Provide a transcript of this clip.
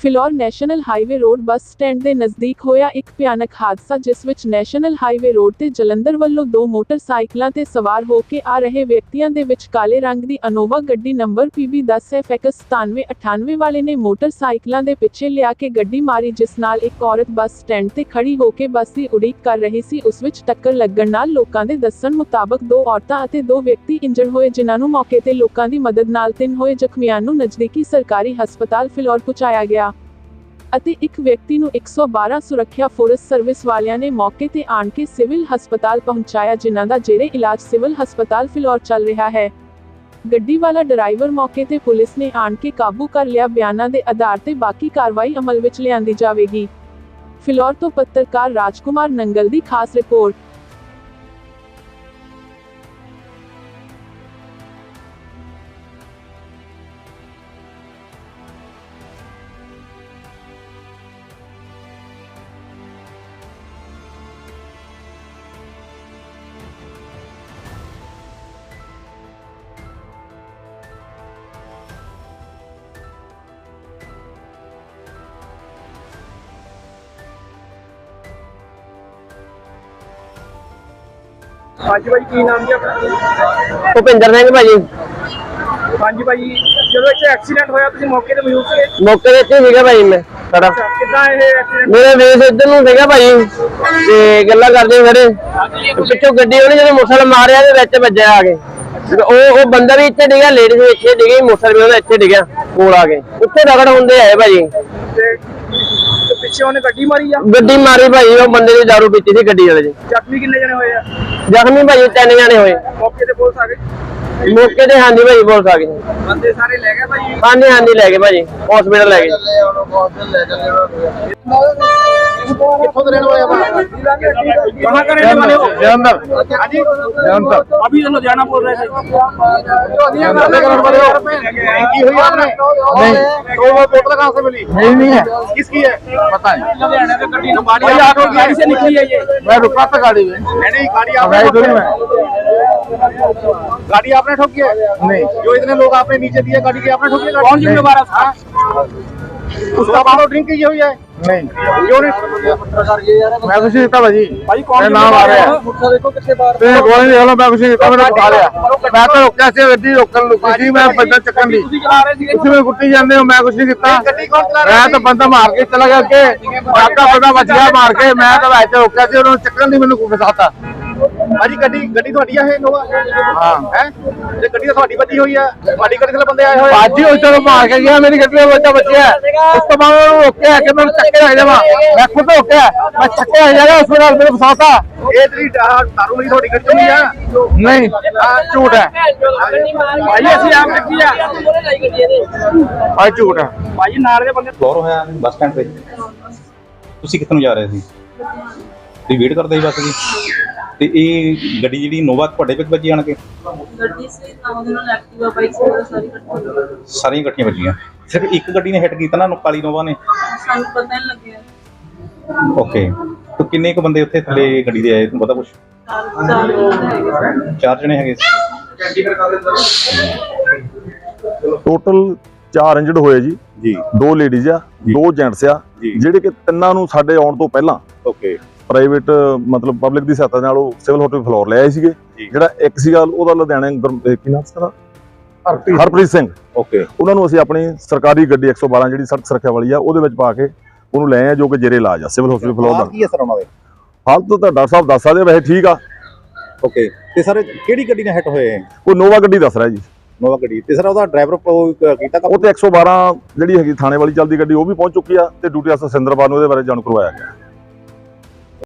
Phillaur national highway road bus stand ਦੇ ਨਜ਼ਦੀਕ ਹੋਇਆ ਇੱਕ ਭਿਆਨਕ ਹਾਦਸਾ, ਜਿਸ ਵਿੱਚ ਨੈਸ਼ਨਲ ਹਾਈਵੇ ਰੋਡ ਤੇ ਜਲੰਧਰ ਵੱਲੋਂ ਦੋ ਮੋਟਰਸਾਈਕਲਾਂ ਤੇ ਸਵਾਰ ਹੋ ਕੇ ਆ ਰਹੇ ਵਿਅਕਤੀਆਂ ਦੇ ਵਿੱਚ ਕਾਲੇ ਰੰਗ ਦੀ ਅਨੋਵਾ ਗੱਡੀ ਨੰਬਰ PB10FX 9798 ਵਾਲੇ ਨੇ ਮੋਟਰਸਾਈਕਲਾਂ ਦੇ ਪਿੱਛੇ ਲਿਆ ਕੇ ਗੱਡੀ ਮਾਰੀ, ਜਿਸ ਨਾਲ ਇੱਕ ਔਰਤ ਬੱਸ ਸਟੈਂਡ ਤੇ ਖੜੀ ਹੋ ਕੇ ਬੱਸ ਦੀ ਉਡੀਕ ਕਰ ਰਹੀ ਸੀ। ਉਸ ਵਿੱਚ ਟੱਕਰ ਲੱਗਣ ਨਾਲ ਲੋਕਾਂ ਦੇ ਦੱਸਣ ਮੁਤਾਬਕ ਦੋ ਔਰਤਾਂ ਅਤੇ ਦੋ ਵਿਅਕਤੀ ਇੰਜਰਡ ਹੋਏ, ਜਿਨ੍ਹਾਂ ਨੂੰ ਮੌਕੇ ਤੇ ਲੋਕਾਂ ਦੀ ਮਦਦ ਨਾਲ ਤਿੰਨ ਹੋਏ ਜ਼ਖਮੀਆਂ ਨੂੰ ਨਜ਼ਦੀਕੀ ਸਰਕਾਰੀ ਹਸਪਤਾਲ ਫਿਲੌਰ ਪਹੁੰਚਾਇਆ ਗਿਆ। ਅਤੇ ਇੱਕ ਵਿਅਕਤੀ ਨੂੰ 112 ਸੁਰੱਖਿਆ ਫੋਰਸ ਸਰਵਿਸ ਵਾਲਿਆਂ ਨੇ ਮੌਕੇ ਤੇ ਆਣ ਕੇ ਸਿਵਲ ਹਸਪਤਾਲ ਪਹੁੰਚਾਇਆ, ਜਿਨ੍ਹਾਂ ਦਾ ਜੇਰੇ ਇਲਾਜ ਸਿਵਲ ਹਸਪਤਾਲ ਫਿਲੌਰ ਚੱਲ ਰਿਹਾ ਹੈ। ਗੱਡੀ ਵਾਲਾ ਡਰਾਈਵਰ ਮੌਕੇ ਤੇ ਪੁਲਿਸ ਨੇ ਆਣ ਕੇ ਕਾਬੂ ਕਰ ਲਿਆ। ਬਿਆਨਾਂ ਦੇ ਆਧਾਰ ਤੇ ਬਾਕੀ ਕਾਰਵਾਈ ਅਮਲ ਵਿੱਚ ਲਿਆਂਦੀ ਜਾਵੇਗੀ। ਫਿਲੌਰ ਤੋਂ ਪੱਤਰਕਾਰ ਰਾਜਕੁਮਾਰ ਨੰਗਲ ਦੀ ਖਾਸ ਰਿਪੋਰਟ। ਹਾਂਜੀ ਭਾਈ ਕੀ ਨਾਮ ਜੀ ਆਪਣਾ? ਭੁਪਿੰਦਰ ਸਿੰਘ ਭਾਜੀ। ਹਾਂਜੀ ਭਾਈ ਜਦੋਂ ਇੱਥੇ ਐਕਸੀਡੈਂਟ ਹੋਇਆ ਤੁਸੀਂ ਮੌਕੇ ਤੇ ਮੌਜੂਦ ਸੀਗੇ? ਮੌਕੇ ਤੇ ਇੱਥੇ ਸੀਗਾ ਭਾਈ ਮੈਂ ਸਾਡਾ। ਕਿੱਦਾਂ ਇਹ ਐਕਸੀਡੈਂਟ ਮੇਰੇ ਵੇਸ ਇੱਧਰ ਨੂੰ ਸੀਗਾ ਭਾਈ ਤੇ ਗੱਲਾਂ ਕਰਦੇ ਖੜੇ। ਪਿੱਛੋਂ ਗੱਡੀ ਉਹਨੇ ਜਦੋਂ ਮੋਟਰਸਾਈਕਲ ਮਾਰਿਆ ਤੇ ਵਿੱਚ ਵੱਜਿਆ ਆ ਕੇ। ਉਹ ਉਹ ਬੰਦਾ ਵੀ ਇੱਥੇ ਡਿੱਗਾ ਲੇਡੀਜ਼ ਵੀ ਇੱਥੇ ਡਿੱਗੀ ਮੋਟਰਸਾਈਕਲ ਵੀ ਉਹਦਾ ਇੱਥੇ ਡਿੱਗਿਆ ਕੋਲ ਆ ਕੇ। ਉੱਥੇ ਰਗੜ ਹੁੰਦੇ ਆਏ ਭਾਜੀ ਪਿੱਛੇ ਉਹਨੇ ਗੱਡੀ ਮਾਰੀ ਆ? ਗੱਡੀ ਮਾਰੀ ਭਾਈ ਉਹ ਬੰਦੇ ਦੀ ਦਾਰੂ ਪੀਤੀ ਸੀ ਗੱਡੀ ਵਾਲੇ ਦੀ। ਜ਼ਖਮੀ ਕਿੰਨੇ ਜਣੇ ਹੋਏ ਆ? ਜ਼ਖਮੀ ਭਾਈ ਤਿੰਨ ਜਾਣੇ ਹੋਏ। ਮੌਕੇ ਤੇ ਪੁਲਿਸ ਆ ਗਈ? ਮੌਕੇ ਤੇ ਹਾਂਜੀ ਭਾਈ ਪੁਲਿਸ ਆ ਗਈ। ਬੰਦੇ ਸਾਰੇ ਲੈ ਗਏ ਭਾਈ? ਹਾਂਜੀ ਹਾਂਜੀ ਲੈ ਗਏ ਭਾਜੀ ਹਸਪੀਟਲ ਲੈ ਗਏ। ਕਿੱਥੋਂ ਦੇ ਰਹਿਣ ਵਾਲੇ ਆ ਕਹਾਂ का रहने वाले हो जलंधर हाँ जी जलंधर अभी तो लुधियाना बोल रहे थे जलंधर के रहने वाले हो की हुई आपने नहीं तो वो बोतल कहाँ से मिली नहीं नहीं है किसकी है पता नहीं लुधियाना से गड्डी गाड़ी आपकी गाड़ी से निकली है ये मैं रुका था गाड़ी में नहीं गाड़ी अब आपने है इधर ही ठोकी है। गाड़ी आपने ठोकी है नहीं जो इतने लोग आपने नीचे दिए गाड़ी की आपने ठोकी है कौन जिम्मेवार है उसका उसका बालो ड्रिंक की हुई है नहीं क्यों नहीं मैं कुछ नहीं था भाजी भाई कौन मेरा नाम आ रहा है मुझसे देखो कितने बार ਤੇ ਕੋਈ ਨਹੀਂ ਹਲੋ ਮੈਂ ਕੁਛ ਨਹੀਂ ਕੀਤਾ ਮੈਨੂੰ ਉਠਾ ਲਿਆ ਮੈਂ ਤਾਂ ਰੁਕਿਆ ਸੀ ਗੱਡੀ ਰੋਕਣ ਲੁਕੀ ਸੀ ਮੈਂ ਬੰਦਾ ਚੱਕਣ ਦੀ ਤੁਸੀਂ ਚਲਾ ਰਹੇ ਸੀਗੇ ਤੁਸੀਂ ਮੈਨੂੰ ਕੁੱਟੀ ਜਾਂਦੇ ਹੋ ਮੈਂ ਕੁਛ ਨਹੀਂ ਕੀਤਾ ਗੱਡੀ ਕੌਣ ਚਲਾ ਰਿਹਾ ਮੈਂ ਤਾਂ ਬੰਦਾ ਮਾਰ ਕੇ ਚਲਾ ਗਿਆ ਅੱਗੇ ਕਾਕਾ ਬੰਦਾ ਵੱਜਿਆ ਮਾਰ ਕੇ ਮੈਂ ਤਾਂ ਵਿੱਚ ਰੁਕਿਆ ਸੀ ਉਹਨੂੰ ਚੱਕਣ ਦੀ ਮੈਨੂੰ ਫਸਾਤਾ ਭਾਜੀ ਗੱਡੀ ਗੱਡੀ ਤੁਹਾਡੀ ਆ ਇਹ ਨੋਵਾ? ਹਾਂ। ਹੈ? ਤੇ ਗੱਡੀ ਤਾਂ ਤੁਹਾਡੀ ਵੱਜੀ ਹੋਈ ਆ ਤੁਹਾਡੀ ਗੱਡੀ ਦੇ ਬੰਦੇ ਆਏ ਹੋਏ ਆ। ਬਾਜੀ ਉਹ ਚਲੋ ਮਾਰ ਕੇ ਗਿਆ ਮੇਰੀ ਗੱਡੀ ਦਾ ਬੱਚਾ ਬਚਿਆ ਉਸ ਤੋਂ ਬਾਅਦ ਉਹਨੂੰ ਰੋਕਿਆ ਕਿ ਮੈਨੂੰ ਚੱਕੇ ਆ ਜਾਵਾ ਮੈਂ ਖੁਦ ਰੋਕਿਆ ਮੈਂ ਚੱਕੇ ਆ ਜਾਗਾ ਉਸ ਨਾਲ ਮੇਰੇ ਫਸਾਤਾ। ਇਹ ਤੇਰੀ ਦਾਰੂ ਨਹੀਂ ਤੁਹਾਡੀ ਗੱਡੀ ਨਹੀਂ ਆ? ਨਹੀਂ ਆਹ ਝੂਠ ਹੈ। ਭਾਈ ਅਸੀਂ ਆਪ ਰੱਖੀ ਆ। ਆ ਝੂਠ ਹੈ। ਭਾਈ ਨਾਲ ਦੇ ਬੰਦੇ ਫਲੋਰ ਹੋਇਆ ਬੱਸ ਸਟੈਂਡ ਤੇ। ਤੁਸੀਂ ਕਿੱਥੇ ਨੂੰ ਜਾ ਰਹੇ ਸੀ? ਤੁਸੀਂ ਵੇਟ ਕਰਦੇ ਸੀ ਬੱਸ ਦੀ? ਤੇ ਇਹ ਗੱਡੀ ਜਿਹੜੀ ਨੋਵਾ ਤੁਹਾਡੇ ਵਿੱਚ ਵੱਜੀ ਆਣ ਕੇ? ਗੱਡੀ ਸੀ ਤਾਂ ਉਹਦੇ ਨਾਲ ਐਕਟਿਵਾ ਬਾਈਕ ਸਾਰੀ ਇਕੱਠੀ। ਸਾਰੀਆਂ ਇਕੱਠੀਆਂ ਵੱਜੀਆਂ। ਸਿਰਫ ਇੱਕ ਗੱਡੀ ਨੇ ਹਿੱਟ ਕੀਤਾ ਨਾ ਕਾਲੀ ਨੋਵਾ ਨੇ? ਸਾਨੂੰ ਪਤਾ ਨਹੀਂ ਲੱਗਿਆ। ਓਕੇ ਤੇ ਕਿੰਨੇ ਕੁ ਬੰਦੇ ਉੱਥੇ ਥੱਲੇ ਗੱਡੀ ਦੇ ਆਏ? ਤੁਹਾਨੂੰ ਪਤਾ ਕੁਛ? ਚਾਰ ਚਾਰ ਹੈਗੇ। ਚਾਰ ਜਣੇ ਹੈਗੇ ਟੋਟਲ 4 ਇੰਜਰਡ ਹੋਏ ਜੀ। ਜੀ। ਦੋ ਲੇਡੀਜ਼ ਆ ਦੋ ਜੈਂਟਸ ਆ। ਜਿਹੜੇ ਕਿ ਤਿੰਨਾਂ ਨੂੰ ਸਾਡੇ ਆਉਣ ਤੋਂ ਪਹਿਲਾਂ ਓਕੇ ਪ੍ਰਾਈਵੇਟ ਮਤਲਬ ਪਬਲਿਕ ਦੀ ਸਹਾਇਤਾ ਨਾਲ ਉਹ ਸਿਵਲ ਹਸਪੀਟਲ ਫਲੋਰ ਲੈ ਆਏ ਸੀਗੇ। ਜਿਹੜਾ ਇੱਕ ਸੀਗਾ ਉਹਦਾ ਲੁਧਿਆਣੇ ਕੀ ਨਾਮ ਸੀ ਉਹਦਾ? ਹਰਪ੍ਰੀਤ। ਸਿੰਘ। ਓਕੇ ਉਹਨਾਂ ਨੂੰ ਅਸੀਂ ਆਪਣੀ ਸਰਕਾਰੀ ਗੱਡੀ 112 ਜਿਹੜੀ ਸੜਕ ਸੁਰੱਖਿਆ ਵਾਲੀ ਆ ਉਹਦੇ ਵਿੱਚ ਪਾ ਕੇ ਉਹਨੂੰ ਲੈ ਆਏ ਜੋ ਕਿ ਜੇਰੇ ਇਲਾਜ ਆ ਸਿਵਲ ਹਸਪੀਟਲ ਫਲੋਰ ਦਾ। ਕੀ ਅਸਰ ਉਹਨਾਂ ਦੇ? ਹਾਲਤ ਤਾਂ ਡਾਕਟਰ ਸਾਹਿਬ ਦੱਸ ਸਕਦੇ ਵੈਸੇ ਠੀਕ ਆ। ਓਕੇ ਤੇ ਸਰ ਕਿਹੜੀ ਗੱਡੀ ਨਾਲ ਹਿੱਟ ਹੋਏ? ਉਹ ਨੋਵਾ ਗੱਡੀ ਦੱਸ ਰਿਹਾ ਜੀ। ਨੋਵਾ ਗੱਡੀ। ਤੇ ਸਰ ਉਹਦਾ ਡਰਾਈਵਰ ਕੀਤਾ ਉਹ ਤੇ 112 ਜਿਹੜੀ ਹੈਗੀ ਥਾਣੇ ਵਾਲੀ ਚੱਲਦੀ ਗੱਡੀ ਉਹ ਵੀ ਪਹੁੰਚ ਚੁੱਕੀ ਆ ਤੇ ਡਿਊਟੀ ਅਫਸਰ ਸਿੰਦਰਪਾਲ ਨੂੰ ਇਹਦੇ ਬਾਰੇ ਜਾਣੂ ਕਰਵਾਇਆ ਗਿਆ।